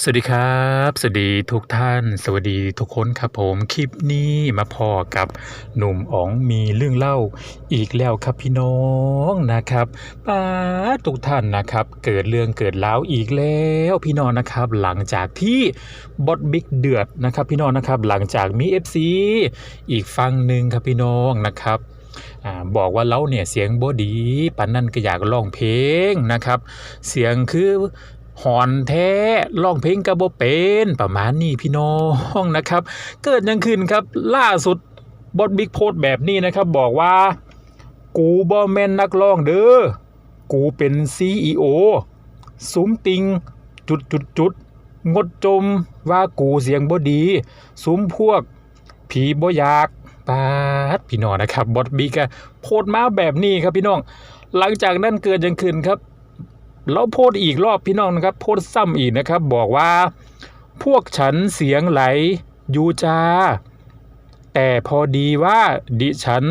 สวัสดีครับ สวัสดีทุกท่าน สวัสดีทุกคนครับผมคลิปนี้มาพอกับหนุ่มอ๋องมีเรื่องเล่าอีกแล้วครับพี่น้องนะครับป้าทุกท่านนะครับ เกิดเรื่องเกิดแล้วอีกแล้วพี่น้องนะครับ หลังจากที่บอสบิ๊กเดือดนะครับพี่น้องนะครับ หลังจากมี FC อีกฟังหนึ่งครับพี่น้องนะครับอบอกว่าเราเนี่ยเสียงบ่ดีปันนั่นก็อยากร้องเพลงนะครับ เสียงคือ หอนแท้ร้องเพลงกระโบเป็นประมาณนี้พี่น้องนะครับ เกิดยังขึ้นครับล่าสุดบอสบิ๊กโพสแบบนี้นะครับบอกว่า กูบ่แมนนักร้องเด้อกูเป็น CEO ซุ้มติง จุดจุดจุดงดจมว่ากูเสียงบ่ดีซุ้มพวก ผีบ่อยากปาดพี่น้องนะครับบอสบิ๊กโพสมาแบบนี้ครับพี่น้อง หลังจากนั้นเกิดยังขึ้นครับ เราโพสต์อีกรอบพี่น้องนะครับ โพสต์ซ้ำอีกนะครับ บอกว่า พวกฉันเสียงไหลยูจา แต่พอดีว่าดิฉัน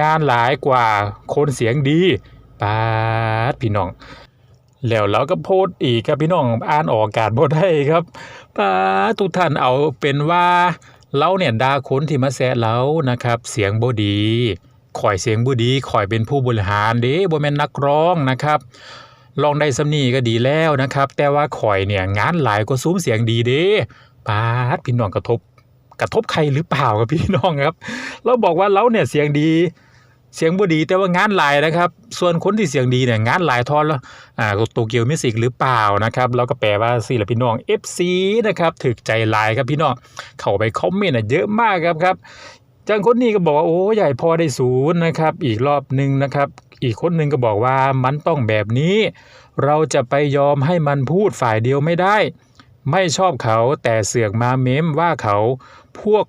งานหลายกว่าคนเสียงดีปาดพี่น้อง แล้วเราก็โพสต์อีกครับพี่น้องอ่านออกอากาศบ่ได้ครับป้าดทุกท่านเอาเป็นว่าเราเนี่ยดาคนที่มาแซะเรานะครับ เสียงบ่ดีข่อยเสียงบ่ดีข่อยเป็นผู้บริหารเด้บ่แม่นนักร้องนะครับ ลองได้สำนีก็ดีแล้วนะครับ แต่ว่าข่อยเนี่ยงานหลายกว่าซุ้มเสียงดีเด้ปาดพี่น้องกระทบ กระทบใครหรือเปล่าครับพี่น้องครับ เราบอกว่าเราเนี่ยเสียงดี เสียงบ่ดีแต่ว่างานหลายนะครับ ส่วนคนที่เสียงดีเนี่ยงานหลายทอนแล้วอ่าโตเกียวมิสิกหรือเปล่านะครับเราก็แปลว่าสิละพี่น้อง FC นะครับถึกใจหลายครับพี่น้องเข้าไปคอมเมนต์เยอะมากครับครับ จังคนนี้ก็บอกว่าโอ้ใหญ่พอได้ศูนย์นะครับ อีกรอบหนึ่งนะครับ อีกคนหนึ่งก็บอกว่ามันต้องแบบนี้ เราจะไปยอมให้มันพูดฝ่ายเดียวไม่ได้ ไม่ชอบเขาแต่เสือกมาเม้มว่าเขาพวก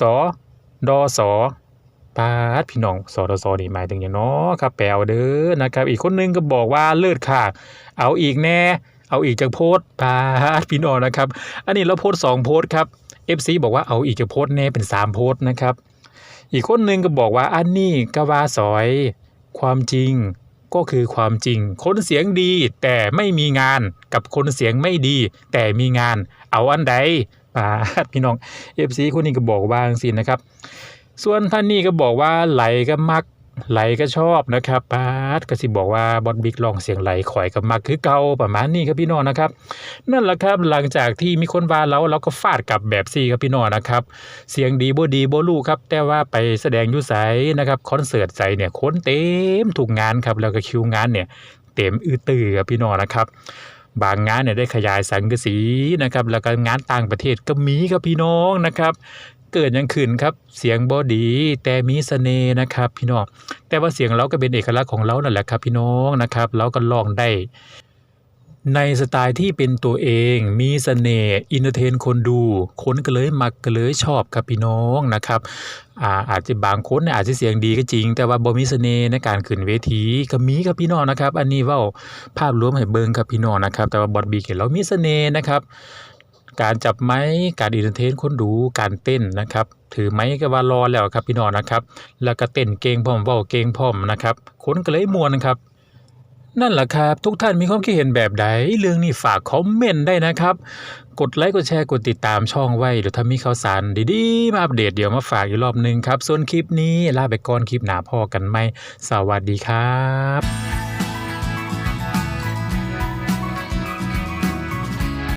สอดอสอปาดพี่น้องสดสนี่หมายถึงอย่างนาะครับแปลเด้อนะครับ อีกคนนึงก็บอกว่าเลิศค่ะ เอาอีกแน่ เอาอีกจากโพสต์ปาดพี่น้องนะครับ อันนี้เราโพสสองโพสครับ FC บอกว่าเอาอีกจากโพสต์แน่เป็นสามโพสต์นะครับ อีกคนนึงก็บอกว่าอันนี้กวาสอย ความจริงก็คือความจริง คนเสียงดีแต่ไม่มีงานกับคนเสียงไม่ดี แต่มีงาน เอาอันใดปาพี่น้อง FC คนนี้ก็บอกว่าจังซี่นะครับ ส่วนท่านนี้ก็บอกว่าไหลก็มัก ไหลก็ชอบนะครับปาดก็สิบอกว่าบอสบิ๊กลองเสียงไหลข่อยก็มักคือเก่าประมาณนี้ครับพี่น้องนะครับ นั่นแหละครับหลังจากที่มีคนว่าเราเราก็ฟาดกลับแบบซี่ครับพี่น้องนะครับ เสียงดีบ่ดีบ่รู้ครับ แต่ว่าไปแสดงยุไสนะครับคอนเสิร์ตใจเนี่ยคนเต็มถูกงานครับแล้วก็คิวงานเนี่ยเต็มอื้อตือครับพี่น้องนะครับบางงานเนี่ยได้ขยายสังกะสีนะครับแล้วก็งานต่างประเทศก็มีครับพี่น้องนะครับ เกิดยังขึ้นครับ เสียงบอดีแต่มีเสน่ห์นะครับ พี่น้องแต่ว่าเสียงเราก็เป็นเอกลักษณ์ของเรานั่นแหละครับ พี่น้องนะครับ เราก็ลองได้ ในสไตล์ที่เป็นตัวเองมีเสน่ห์อินเตอร์เทนคนดูคนก็เลยมักก็เลยชอบครับพี่น้องนะครับอาอาจจะบางคนอาจจะเสียงดีก็จริง แต่ว่าบ่มีเสน่ห์ในการขึ้นเวทีก็มีครับพี่น้องนะครับ อันนี้ว่าภาพรวมให้เบิ่งครับพี่น้องนะครับ แต่ว่าบอดบีเห็นเรามีเสน่ห์นะครับ การจับไม้การอินเตอร์เทนคนดูการเต้นนะครับ ถือไม้ก็ว่ารอแล้วครับพี่น้องนะครับ แล้วก็เต้นเก่งพร้อมเว้าเก่งพร้อมนะครับคนก็เลยมวนครับ นั่นแหละครับ ทุกท่านมีความคิดเห็นแบบใดเรื่องนี้ฝากคอมเมนต์ได้นะครับ กดไลค์กดแชร์กดติดตามช่องไว้เดี๋ยวถ้ามีข่าวสารดีๆ มาอัปเดตเดี๋ยวมาฝากอีกรอบหนึงครับ ส่วนคลิปนี้ลาไปก่อนคลิปหน้าพอกันไหมสวัสดีครับ